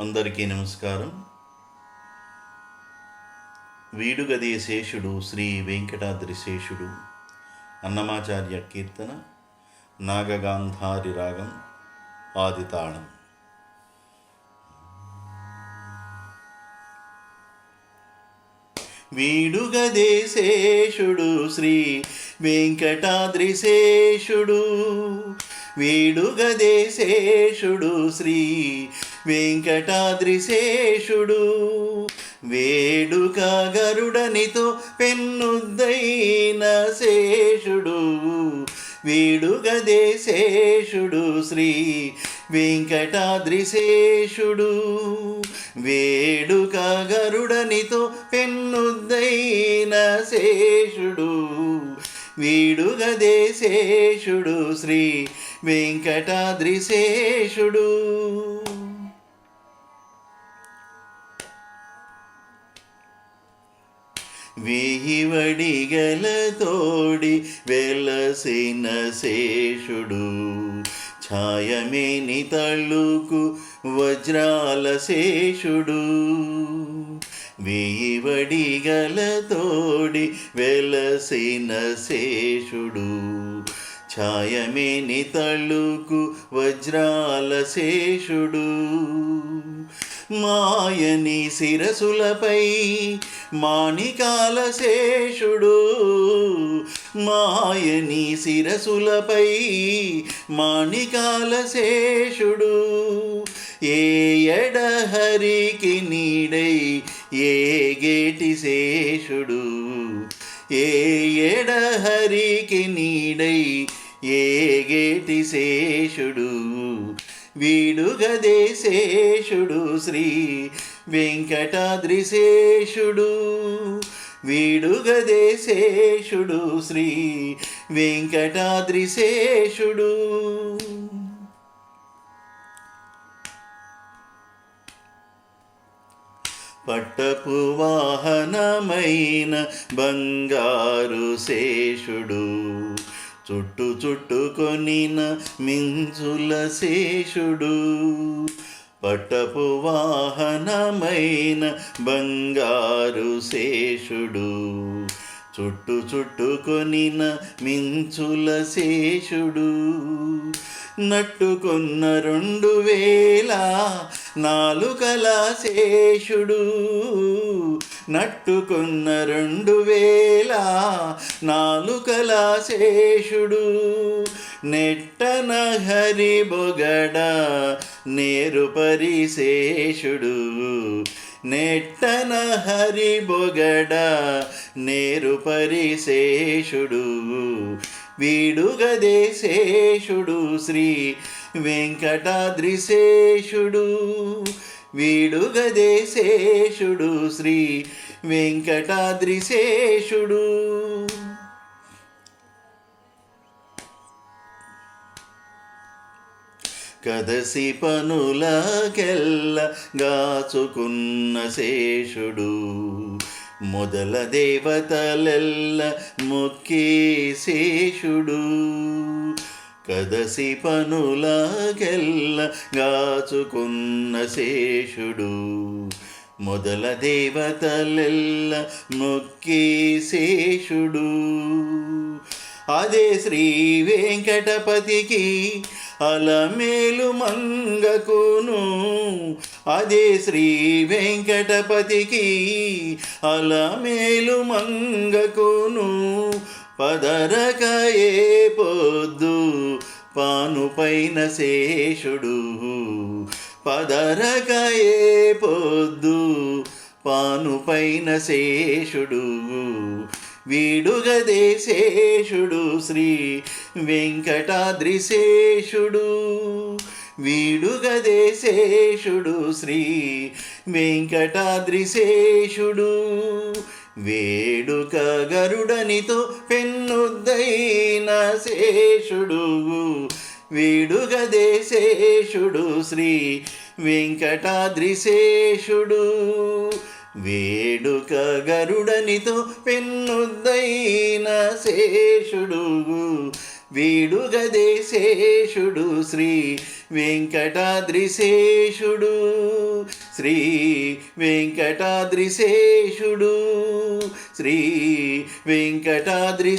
అందరికీ నమస్కారం. వీడుగదే శేషుడు శ్రీ వెంకటాద్రి శేషుడు. అన్నమాచార్య కీర్తన నాగగాంధారి రాగం ఆదితాళం. వీడుగదే శేషుడు శ్రీ వెంకటాద్రి శేషుడు. వీడుగదే శేషుడు శ్రీ వెంకటాద్రిశేషుడు. వేడుక గరుడనితో పెన్నుద్దైన శేషుడు. వీడుగదే శేషుడు శ్రీ వెంకటాద్రిశేషుడు. వేడుక గరుడనితో పెన్నుద్దైన శేషుడు. వీడుగదే శేషుడు శ్రీ వెంకటాద్రిశేషుడు. శేషుడు వడిగల తోడి వెలసిన శేషుడు. ఛాయమేని తళ్ళుకు వజ్రాల శేషుడు. వేయి వడిగల తోడి వెలసిన శేషుడు. ఛాయమేని తళ్ళుకు వజ్రాల శేషుడు. మాయని శిరసులపై మాణికాల శేషుడు. మాయని శిరసులపై మాణికాల శేషుడు. ఏ ఎడహరికి నీడై ఏ గేటి శేషుడు. ఏ ఎడహరికి నీడై ఏ గేటి శేషుడు? వీడుగదే శేషుడు శ్రీ వెంకటాద్రి శేషుడు వీడుగదే శేషుడు శ్రీ వెంకటాద్రి శేషుడు పట్టపు వాహనమైన బంగారు శేషుడు. చుట్టు చుట్టుకొనిన మించుల శేషుడు. పట్టపు వాహనమైన బంగారు శేషుడు. చుట్టు చుట్టుకొనిన మించుల శేషుడు. నట్టుకున్న రెండు వేల నాలుకల శేషుడు. నట్టుకున్న రెండు వేల నాలుకల శేషుడు. నెట్టన హరి బొగడ నేరు పరిశేషుడు. నెట్టన హరి బొగడ నేరు పరిశేషుడు. వీడుగదే శేషుడు శ్రీ వెంకటాద్రిశేషుడు శేషుడు వీడుగదే శేషుడు శ్రీ వెంకటాద్రి శేషుడు కదసి పనులకెల్ల గాచుకున్న శేషుడు మొదల దేవతలెల్ల ముఖ్య శేషుడు. కదసి పనులకెల్ల గాచుకున్న శేషుడు. మొదల దేవతలెల్ల మొక్కి శేషుడు. అదే శ్రీ వెంకటపతికి అలమేలు మంగకును. అదే శ్రీ వెంకటపతికి అలమేలు మంగకును. పదరకయే పొద్దు పానుపైన శేషుడు పదరకయే పొద్దు. పానుపైన శేషుడు వీడుగదే శేషుడు శ్రీ వెంకటాద్రి శేషుడు. వీడుగదే శేషుడు శ్రీ వెంకటాద్రి శేషుడు. వేడుక గరుడనితో పెన్నుద్దైన శేషుడు. వీడుగదే దేశేషుడు శ్రీ వెంకటాద్రిశేషుడు వేడుక గరుడనితో పెన్నుద్దైన శేషుడు. వేడుగదేశేషుడు శ్రీ వెంకటాద్రిశేషుడు శ్రీ వెంకటాద్రిశేషుడు. శ్రీ వెంకటాద్రిశేషుడు.